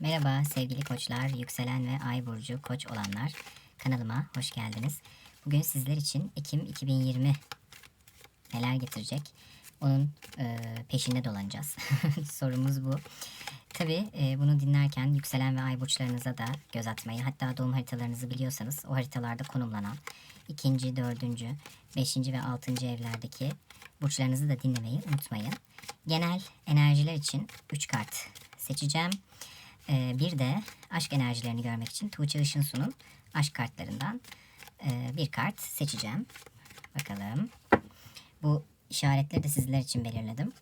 Merhaba sevgili koçlar, yükselen ve ay burcu koç olanlar. Kanalıma hoş geldiniz. Bugün sizler için Ekim 2020 neler getirecek? Onun e, peşinde dolanacağız. Sorumuz bu. Tabii e, bunu dinlerken yükselen ve ay burçlarınıza da göz atmayı, hatta doğum haritalarınızı biliyorsanız o haritalarda konumlanan ikinci, dördüncü, beşinci ve altıncı evlerdeki burçlarınızı da dinlemeyi unutmayın. Genel enerjiler için 3 kart seçeceğim. Ee, bir de aşk enerjilerini görmek için Tuğçe Işınsu'nun aşk kartlarından e, bir kart seçeceğim. Bakalım. Bu işaretleri de sizler için belirledim.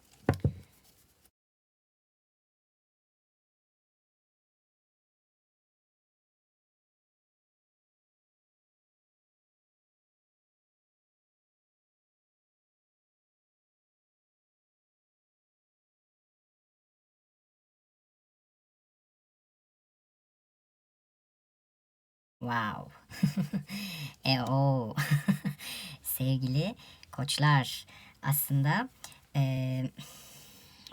Wow. e o. Sevgili koçlar aslında e,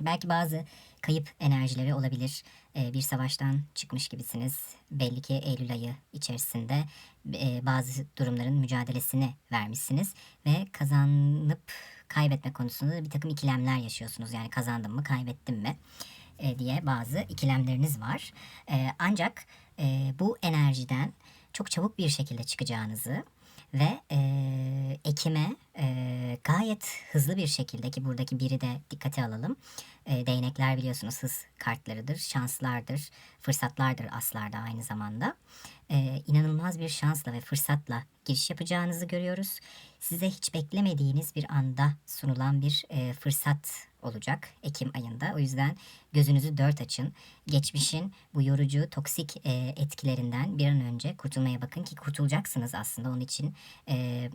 belki bazı kayıp enerjileri olabilir. E, bir savaştan çıkmış gibisiniz. Belli ki Eylül ayı içerisinde e, bazı durumların mücadelesini vermişsiniz ve kazanıp kaybetme konusunda da bir takım ikilemler yaşıyorsunuz. Yani kazandım mı kaybettim mi e, diye bazı ikilemleriniz var. E, ancak e, bu enerjiden çok çabuk bir şekilde çıkacağınızı ve e, Ekim'e e, gayet hızlı bir şekilde ki buradaki biri de dikkate alalım. E, değnekler biliyorsunuz hız kartlarıdır, şanslardır, fırsatlardır aslarda aynı zamanda. E, inanılmaz bir şansla ve fırsatla giriş yapacağınızı görüyoruz. Size hiç beklemediğiniz bir anda sunulan bir e, fırsat olacak Ekim ayında. O yüzden gözünüzü dört açın. Geçmişin bu yorucu, toksik e, etkilerinden bir an önce kurtulmaya bakın ki kurtulacaksınız aslında. Onun için e,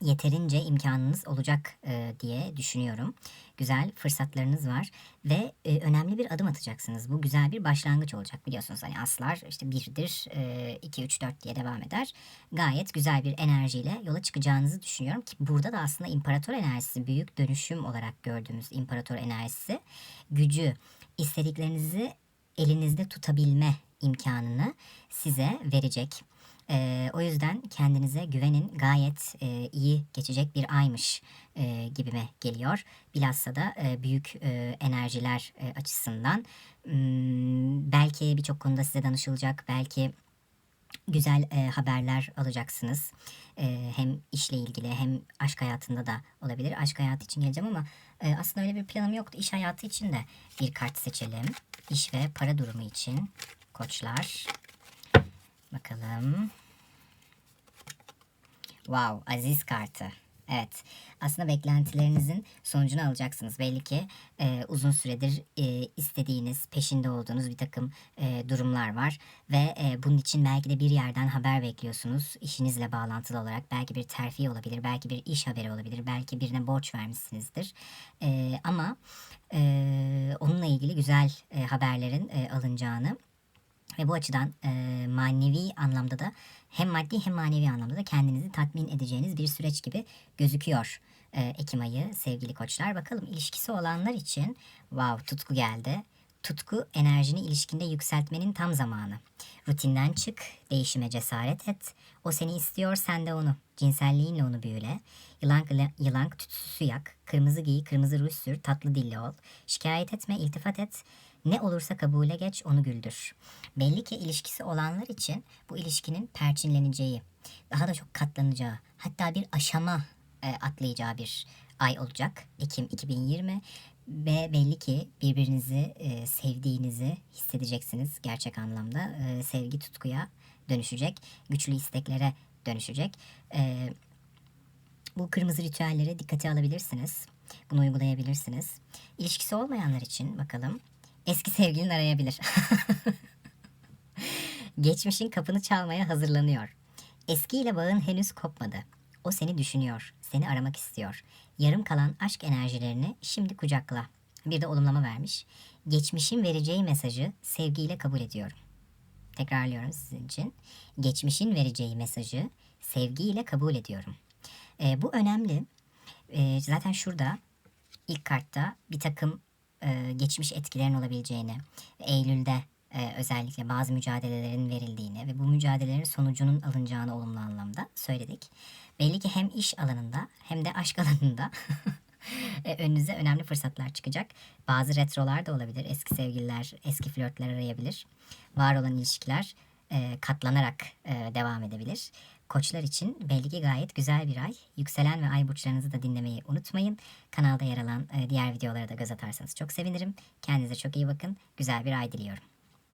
yeterince imkanınız olacak e, diye düşünüyorum. Güzel fırsatlarınız var ve e, önemli bir adım atacaksınız. Bu güzel bir başlangıç olacak biliyorsunuz. Hani aslar işte birdir, e, 2, 3, 4 diye devam eder. Gayet güzel bir enerjiyle yola çıkacağınızı düşünüyorum ki burada da aslında imparator enerjisi, büyük dönüşüm olarak gördüğümüz imparator enerjisi gücü, istediklerinizi elinizde tutabilme imkanını size verecek. Ee, o yüzden kendinize güvenin gayet e, iyi geçecek bir aymış e, gibime geliyor. Bilhassa da e, büyük e, enerjiler e, açısından hmm, belki birçok konuda size danışılacak, belki güzel e, haberler alacaksınız. E, hem işle ilgili hem aşk hayatında da olabilir. Aşk hayatı için geleceğim ama e, aslında öyle bir planım yoktu. İş hayatı için de bir kart seçelim. İş ve para durumu için koçlar. Bakalım. Wow, aziz kartı. Evet, aslında beklentilerinizin sonucunu alacaksınız. Belli ki e, uzun süredir e, istediğiniz, peşinde olduğunuz bir takım e, durumlar var. Ve e, bunun için belki de bir yerden haber bekliyorsunuz. İşinizle bağlantılı olarak belki bir terfi olabilir, belki bir iş haberi olabilir, belki birine borç vermişsinizdir. E, ama e, onunla ilgili güzel e, haberlerin e, alınacağını ve bu açıdan e, manevi anlamda da hem maddi hem manevi anlamda da kendinizi tatmin edeceğiniz bir süreç gibi gözüküyor. E, Ekim ayı sevgili koçlar. Bakalım ilişkisi olanlar için wow tutku geldi. Tutku enerjini ilişkinde yükseltmenin tam zamanı. Rutinden çık, değişime cesaret et. O seni istiyor, sen de onu. Cinselliğinle onu büyüle. Yılan, yılan tütsüsü yak. Kırmızı giy, kırmızı ruj sür, tatlı dilli ol. Şikayet etme, iltifat et. Ne olursa kabule geç, onu güldür. Belli ki ilişkisi olanlar için bu ilişkinin perçinleneceği, daha da çok katlanacağı, hatta bir aşama e, atlayacağı bir ay olacak. Ekim 2020 ve belli ki birbirinizi e, sevdiğinizi hissedeceksiniz gerçek anlamda. E, sevgi tutkuya dönüşecek, güçlü isteklere dönüşecek. E, bu kırmızı ritüelleri dikkate alabilirsiniz. Bunu uygulayabilirsiniz. İlişkisi olmayanlar için bakalım eski sevgilin arayabilir. Geçmişin kapını çalmaya hazırlanıyor. Eskiyle bağın henüz kopmadı. O seni düşünüyor, seni aramak istiyor. Yarım kalan aşk enerjilerini şimdi kucakla. Bir de olumlama vermiş. Geçmişin vereceği mesajı sevgiyle kabul ediyorum. Tekrarlıyorum sizin için. Geçmişin vereceği mesajı sevgiyle kabul ediyorum. E, bu önemli. E, zaten şurada ilk kartta bir takım e, geçmiş etkilerin olabileceğini, Eylül'de e, özellikle bazı mücadelelerin verildiğini ve bu mücadelelerin sonucunun alınacağını olumlu anlamda söyledik. Belli ki hem iş alanında hem de aşk alanında e, önünüze önemli fırsatlar çıkacak. Bazı retrolar da olabilir. Eski sevgililer, eski flörtler arayabilir. Var olan ilişkiler e, katlanarak e, devam edebilir. Koçlar için belli ki gayet güzel bir ay. Yükselen ve ay burçlarınızı da dinlemeyi unutmayın. Kanalda yer alan e, diğer videolara da göz atarsanız çok sevinirim. Kendinize çok iyi bakın. Güzel bir ay diliyorum.